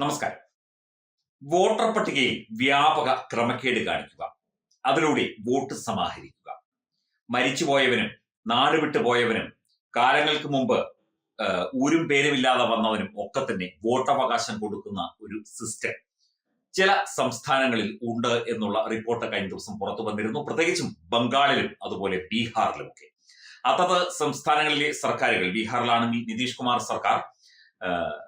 നമസ്കാരം. വോട്ടർ പട്ടികയിൽ വ്യാപക ക്രമക്കേട് കാണിക്കുക. അതിലൂടെ വോട്ട് സമാഹരിക്കുക. മരിച്ചുപോയവനും നാട് വിട്ടു പോയവനും കാലങ്ങൾക്ക് മുമ്പ് ഊരും പേരുമില്ലാതെ വന്നവനും ഒക്കെ തന്നെ വോട്ടവകാശം കൊടുക്കുന്ന ഒരു സിസ്റ്റം ചില സംസ്ഥാനങ്ങളിൽ ഉണ്ട് എന്നുള്ള റിപ്പോർട്ട് കഴിഞ്ഞ ദിവസം പുറത്തു വന്നിരുന്നു. പ്രത്യേകിച്ചും ബംഗാളിലും അതുപോലെ ബീഹാറിലും ഒക്കെ അതത് സംസ്ഥാനങ്ങളിലെ സർക്കാരുകൾ ബീഹാറിലാണെങ്കിൽ നിതീഷ് കുമാർ സർക്കാർ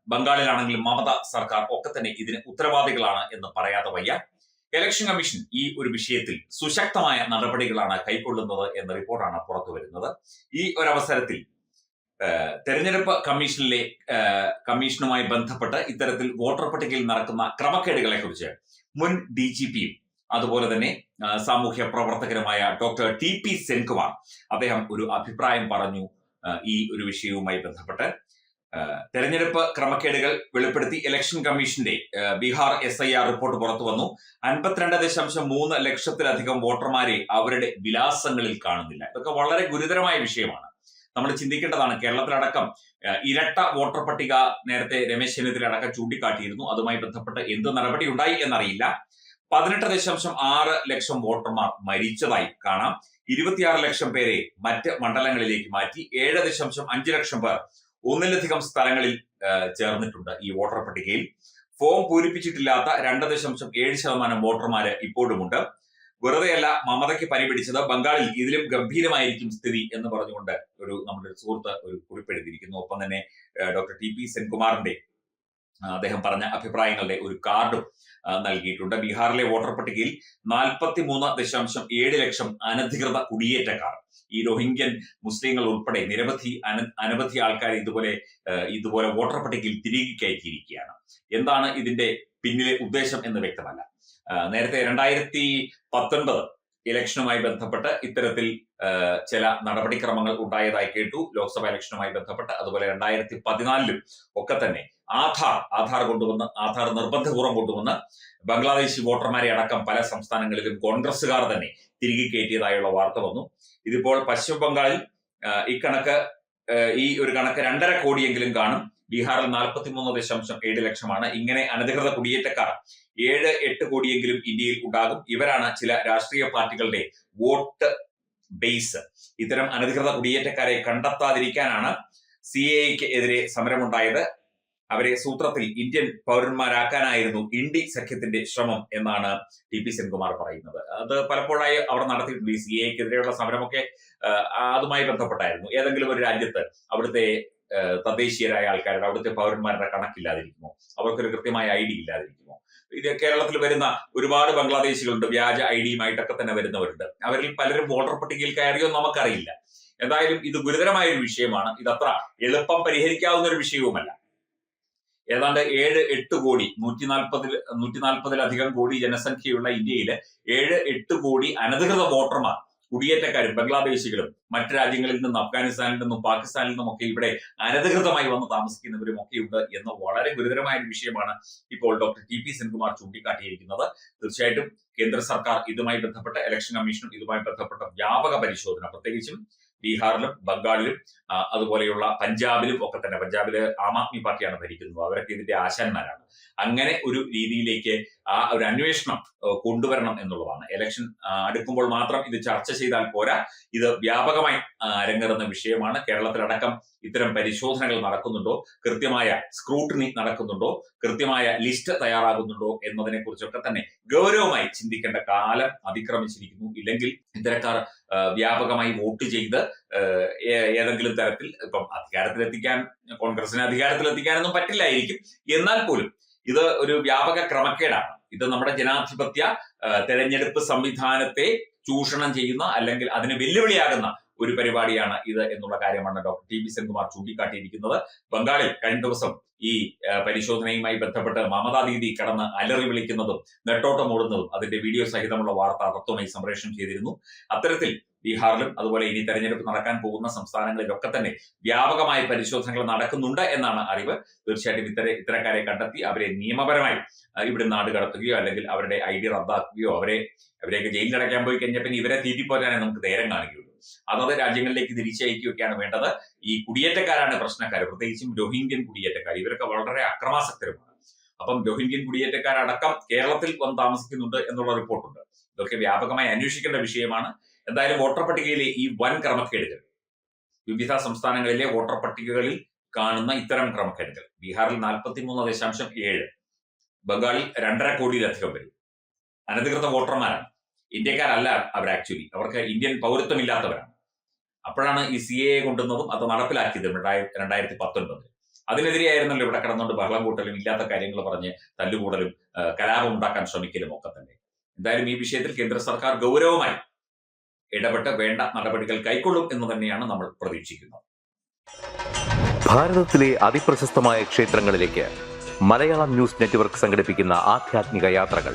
ആ, ബംഗാളിലാണെങ്കിൽ മമത സർക്കാർ ഒക്കെ തന്നെ ഇതിന് ഉത്തരവാദികളാണ് എന്ന് പറയാതെ വയ്യ. ഇലക്ഷൻ കമ്മീഷൻ ഈ ഒരു വിഷയത്തിൽ സുശക്തമായ നടപടികളാണ് കൈക്കൊള്ളുന്നത് എന്ന റിപ്പോർട്ടാണ് പുറത്തു വരുന്നത്. ഈ ഒരവസരത്തിൽ തെരഞ്ഞെടുപ്പ് കമ്മീഷനിലെ കമ്മീഷനുമായി ബന്ധപ്പെട്ട് ഇത്തരത്തിൽ വോട്ടർ പട്ടികയിൽ നടക്കുന്ന ക്രമക്കേടുകളെ കുറിച്ച് മുൻ ഡി ജി പിയും അതുപോലെ തന്നെ സാമൂഹ്യ പ്രവർത്തകരുമായ ഡോക്ടർ ടി പി സെൻകുമാർ അദ്ദേഹം ഒരു അഭിപ്രായം പറഞ്ഞു ഈ ഒരു വിഷയവുമായി ബന്ധപ്പെട്ട്. തെരഞ്ഞെടുപ്പ് ക്രമക്കേടുകൾ വെളിപ്പെടുത്തി ഇലക്ഷൻ കമ്മീഷന്റെ Bihar S I R report പുറത്തു വന്നു. അൻപത്തിരണ്ട് ദശാംശം മൂന്ന് ലക്ഷത്തിലധികം വോട്ടർമാരെ അവരുടെ വിലാസങ്ങളിൽ കാണുന്നില്ല. ഇതൊക്കെ വളരെ ഗുരുതരമായ വിഷയമാണ്. നമ്മൾ ചിന്തിക്കേണ്ടതാണ് കേരളത്തിലടക്കം ഇരട്ട വോട്ടർ പട്ടിക നേരത്തെ രമേശ് ചെന്നിത്തല അടക്കം ചൂണ്ടിക്കാട്ടിയിരുന്നു. അതുമായി ബന്ധപ്പെട്ട് എന്ത് നടപടി ഉണ്ടായി എന്നറിയില്ല. പതിനെട്ട് ദശാംശം ആറ് ലക്ഷം വോട്ടർമാർ മരിച്ചതായി കാണാം. ഇരുപത്തിയാറ് ലക്ഷം പേരെ മറ്റ് മണ്ഡലങ്ങളിലേക്ക് മാറ്റി. ഏഴ് ദശാംശം അഞ്ച് ലക്ഷം പേർ ഒന്നിലധികം സ്ഥലങ്ങളിൽ ചേർന്നിട്ടുണ്ട് ഈ വോട്ടർ പട്ടികയിൽ. ഫോം പൂരിപ്പിച്ചിട്ടില്ലാത്ത രണ്ട് ദശാംശം ഏഴ് ശതമാനം വോട്ടർമാര് ഇപ്പോഴുമുണ്ട്. വെറുതെയല്ല മമതയ്ക്ക് പനി പിടിച്ചത്. ബംഗാളിൽ ഇതിലും ഗംഭീരമായിരിക്കും സ്ഥിതി എന്ന് പറഞ്ഞുകൊണ്ട് ഒരു നമ്മുടെ സുഹൃത്ത് ഒരു കുറിപ്പ് എഴുതിയിരിക്കുന്നു ഒപ്പം തന്നെ ഡോക്ടർ ടി പി സെൻകുമാറിന്റെ അദ്ദേഹം പറഞ്ഞ അഭിപ്രായങ്ങളുടെ ഒരു കാർഡും നൽകിയിട്ടുണ്ട്. ബീഹാറിലെ വോട്ടർ പട്ടികയിൽ നാൽപ്പത്തി മൂന്ന് ദശാംശം ഏഴ് ലക്ഷം അനധികൃത കുടിയേറ്റക്കാർ. ഈ റോഹിംഗ്യൻ മുസ്ലിങ്ങൾ ഉൾപ്പെടെ നിരവധി അന അനവധി ആൾക്കാർ ഇതുപോലെ ഇതുപോലെ വോട്ടർ പട്ടികയിൽ തിരികെ കയറ്റിയിരിക്കുകയാണ്. എന്താണ് ഇതിന്റെ പിന്നിലെ ഉദ്ദേശം എന്ന് വ്യക്തമല്ല. നേരത്തെ രണ്ടായിരത്തി പത്തൊൻപത് ഇലക്ഷനുമായി ബന്ധപ്പെട്ട് ഇത്തരത്തിൽ ചില നടപടിക്രമങ്ങൾ ഉണ്ടായതായി കേട്ടു. ലോക്സഭാ ഇലക്ഷനുമായി ബന്ധപ്പെട്ട് അതുപോലെ രണ്ടായിരത്തി പതിനാലിലും ഒക്കെ തന്നെ ആധാർ ആധാർ കൊണ്ടുവന്ന് ആധാർ നിർബന്ധപൂർവം കൊണ്ടുവന്ന് ബംഗ്ലാദേശി വോട്ടർമാരെ അടക്കം പല സംസ്ഥാനങ്ങളിലും കോൺഗ്രസുകാർ തന്നെ തിരികെ കയറ്റിയതായുള്ള വാർത്ത വന്നു. ഇതിപ്പോൾ പശ്ചിമ ബംഗാളിൽ ഇക്കണക്ക് ഈ കണക്ക് ഈ ഒരു കണക്ക് രണ്ടര കോടിയെങ്കിലും കാണും. ബീഹാറിൽ നാൽപ്പത്തി മൂന്ന് ദശാംശം ഏഴ് ലക്ഷമാണ്. ഇങ്ങനെ അനധികൃത കുടിയേറ്റക്കാർ ഏഴ് എട്ട് കോടിയെങ്കിലും ഇന്ത്യയിൽ ഉണ്ടാകും. ഇവരാണ് ചില രാഷ്ട്രീയ പാർട്ടികളുടെ വോട്ട് ബേസ് ഇത്തരം അനധികൃത കുടിയേറ്റക്കാരെ കണ്ടെത്താതിരിക്കാനാണ് സി എക്ക് എതിരെ സമരമുണ്ടായത്. അവരെ സൂത്രത്തിൽ ഇന്ത്യൻ പൗരന്മാരാക്കാനായിരുന്നു ഇന്ത്യ സഖ്യത്തിന്റെ ശ്രമം എന്നാണ് ടി പി സെൻകുമാർ പറയുന്നത്. അത് പലപ്പോഴായി അവർ നടത്തിയിട്ടുണ്ട് ഈ സി എക്കെതിരെയുള്ള സമരമൊക്കെ അതുമായി ബന്ധപ്പെട്ടായിരുന്നു. ഏതെങ്കിലും ഒരു രാജ്യത്ത് അവിടുത്തെ തദ്ദേശീയരായ ആൾക്കാരുടെ അവിടുത്തെ പൗരന്മാരുടെ കണക്കില്ലാതിരിക്കുമോ? അവർക്കൊരു കൃത്യമായ ഐ ഡി ഇല്ലാതിരിക്കുമോ? ഇത് കേരളത്തിൽ വരുന്ന ഒരുപാട് ബംഗ്ലാദേശികളുണ്ട് വ്യാജ ഐ ഡിയുമായിട്ടൊക്കെ തന്നെ വരുന്നവരുണ്ട്. അവരിൽ പലരും വോട്ടർ പട്ടികയിൽ കയറിയോ നമുക്കറിയില്ല. എന്തായാലും ഇത് ഗുരുതരമായ ഒരു വിഷയമാണ്. ഇതത്ര എളുപ്പം പരിഹരിക്കാവുന്ന ഒരു വിഷയവുമല്ല. ഏതാണ്ട് ഏഴ് എട്ട് കോടി നൂറ്റി നാൽപ്പതിൽ നൂറ്റി നാൽപ്പതിലധികം കോടി ജനസംഖ്യയുള്ള ഇന്ത്യയിൽ ഏഴ് എട്ട് കോടി അനധികൃത വോട്ടർമാർ കുടിയേറ്റക്കാരും ബംഗ്ലാദേശികളും മറ്റു രാജ്യങ്ങളിൽ നിന്നും അഫ്ഗാനിസ്ഥാനിൽ നിന്നും പാകിസ്ഥാനിൽ നിന്നും ഒക്കെ ഇവിടെ അനധികൃതമായി വന്ന് താമസിക്കുന്നവരും ഒക്കെയുണ്ട് എന്ന വളരെ ഗുരുതരമായ ഒരു വിഷയമാണ് ഇപ്പോൾ ഡോക്ടർ ടി പി സെൻകുമാർ ചൂണ്ടിക്കാട്ടിയിരിക്കുന്നത്. തീർച്ചയായിട്ടും കേന്ദ്ര സർക്കാർ ഇതുമായി ബന്ധപ്പെട്ട ഇലക്ഷൻ കമ്മീഷനും ഇതുമായി ബന്ധപ്പെട്ട വ്യാപക പരിശോധന. പ്രത്യേകിച്ചും ബീഹാറിലും ബംഗാളിലും അതുപോലെയുള്ള പഞ്ചാബിലും ഒക്കെ തന്നെ. പഞ്ചാബിൽ ആം ആദ്മി പാർട്ടിയാണ് ഭരിക്കുന്നത്. അവരൊക്കെ ഇതിന്റെ ആശാന്മാരാണ്. അങ്ങനെ ഒരു രീതിയിലേക്ക് ആ ഒരു അന്വേഷണം കൊണ്ടുവരണം എന്നുള്ളതാണ്. ഇലക്ഷൻ അടുക്കുമ്പോൾ മാത്രം ഇത് ചർച്ച ചെയ്താൽ പോരാ. ഇത് വ്യാപകമായി അരങ്ങേറുന്ന വിഷയമാണ്. കേരളത്തിലടക്കം ഇത്തരം പരിശോധനകൾ നടക്കുന്നുണ്ടോ? കൃത്യമായ സ്ക്രൂട്ടിനി നടക്കുന്നുണ്ടോ? കൃത്യമായ ലിസ്റ്റ് തയ്യാറാകുന്നുണ്ടോ? എന്നതിനെ കുറിച്ചൊക്കെ തന്നെ ഗൗരവമായി ചിന്തിക്കേണ്ട കാലം അതിക്രമിച്ചിരിക്കുന്നു. ഇല്ലെങ്കിൽ ഇത്തരക്കാർ വ്യാപകമായി വോട്ട് ചെയ്ത് ഏതെങ്കിലും തരത്തിൽ ഇപ്പം അധികാരത്തിലെത്തിക്കാൻ കോൺഗ്രസിനെ അധികാരത്തിലെത്തിക്കാനൊന്നും പറ്റില്ലായിരിക്കും. എന്നാൽ പോലും ഇത് ഒരു വ്യാപക ക്രമക്കേടാണ്. ഇത് നമ്മുടെ ജനാധിപത്യ തെരഞ്ഞെടുപ്പ് സംവിധാനത്തെ ചൂഷണം ചെയ്യുന്ന അല്ലെങ്കിൽ അതിന് വെല്ലുവിളിയാകുന്ന ഒരു പരിപാടിയാണ് ഇത് എന്നുള്ള കാര്യമാണ് ഡോക്ടർ ടി ബി സെൻകുമാർ ചൂണ്ടിക്കാട്ടിയിരിക്കുന്നത്. ബംഗാളിൽ കഴിഞ്ഞ ദിവസം ഈ പരിശോധനയുമായി ബന്ധപ്പെട്ട് മമതാ ദീദി കടന്ന് അലറി വിളിക്കുന്നതും നെട്ടോട്ടം ഓടുന്നതും അതിന്റെ വീഡിയോ സഹിതമുള്ള വാർത്ത തത്വമായി സംപ്രേഷണം ചെയ്തിരുന്നു. അത്തരത്തിൽ ബീഹാറിലും അതുപോലെ ഇനി തെരഞ്ഞെടുപ്പ് നടക്കാൻ പോകുന്ന സംസ്ഥാനങ്ങളിലൊക്കെ തന്നെ വ്യാപകമായ പരിശോധനകൾ നടക്കുന്നുണ്ട് എന്നാണ് അറിവ്. തീർച്ചയായിട്ടും ഇത്തരം ഇത്തരക്കാരെ കണ്ടെത്തി അവരെ നിയമപരമായി ഇവിടെ നാട് കടത്തുകയോ അല്ലെങ്കിൽ അവരുടെ ഐ ഡി റദ്ദാക്കുകയോ അവരെ അവരെയൊക്കെ ജയിലിൽ അടയ്ക്കാൻ പോയി കഴിഞ്ഞപ്പോൾ പിന്നെ ഇവരെ തീറ്റിപ്പോരാനേ നമുക്ക് നേരം കാണുകയുള്ളൂ അതത് രാജ്യങ്ങളിലേക്ക് തിരിച്ചയക്കുകയൊക്കെയാണ് വേണ്ടത്. ഈ കുടിയേറ്റക്കാരാണ് പ്രശ്നക്കാർ പ്രത്യേകിച്ചും രോഹിംഗ്യൻ കുടിയേറ്റക്കാർ ഇവരൊക്കെ വളരെ അക്രമാസക്തരുമാണ്. അപ്പം രോഹിംഗ്യൻ കുടിയേറ്റക്കാരടക്കം കേരളത്തിൽ വന്ന് താമസിക്കുന്നുണ്ട് എന്നുള്ള റിപ്പോർട്ടുണ്ട്. ഇതൊക്കെ വ്യാപകമായി അന്വേഷിക്കേണ്ട വിഷയമാണ്. എന്തായാലും വോട്ടർ പട്ടികയിലെ ഈ വൻ ക്രമക്കേടുകൾ വിവിധ സംസ്ഥാനങ്ങളിലെ വോട്ടർ പട്ടികകളിൽ കാണുന്ന ഇത്തരം ക്രമക്കേടുകൾ. ബീഹാറിൽ നാൽപ്പത്തി മൂന്ന് ദശാംശം ഏഴ് ബംഗാളിൽ രണ്ടര കോടിയിലധികം വരും. അനധികൃത വോട്ടർമാരാണ്. ഇന്ത്യക്കാരല്ല അവർ ആക്ച്വലി അവർക്ക് ഇന്ത്യൻ പൗരത്വം പൗരത്വമില്ലാത്തവരാണ്. അപ്പോഴാണ് ഈ സി എ കൊണ്ടുവന്നതും അത് നടപ്പിലാക്കിയത് രണ്ടായിരത്തി പത്തൊൻപതിൽ അതിനെതിരെയായിരുന്നല്ലോ ഇവിടെ കിടന്നുകൊണ്ട് ബഹളം കൂട്ടലും ഇല്ലാത്ത കാര്യങ്ങൾ പറഞ്ഞ് തല്ലുകൂടലും കലാപം ഉണ്ടാക്കാൻ ശ്രമിക്കലും ഒക്കെ തന്നെ. എന്തായാലും ഈ വിഷയത്തിൽ കേന്ദ്ര സർക്കാർ ഗൗരവമായി ഇടപെട്ട് വേണ്ട നടപടികൾ കൈക്കൊള്ളും എന്ന് തന്നെയാണ് നമ്മൾ പ്രതീക്ഷിക്കുന്നത്. ഭാരതത്തിലെ അതിപ്രശസ്തമായ ക്ഷേത്രങ്ങളിലേക്ക് മലയാളം ന്യൂസ് നെറ്റ്വർക്ക് സംഘടിപ്പിക്കുന്ന ആധ്യാത്മിക യാത്രകൾ.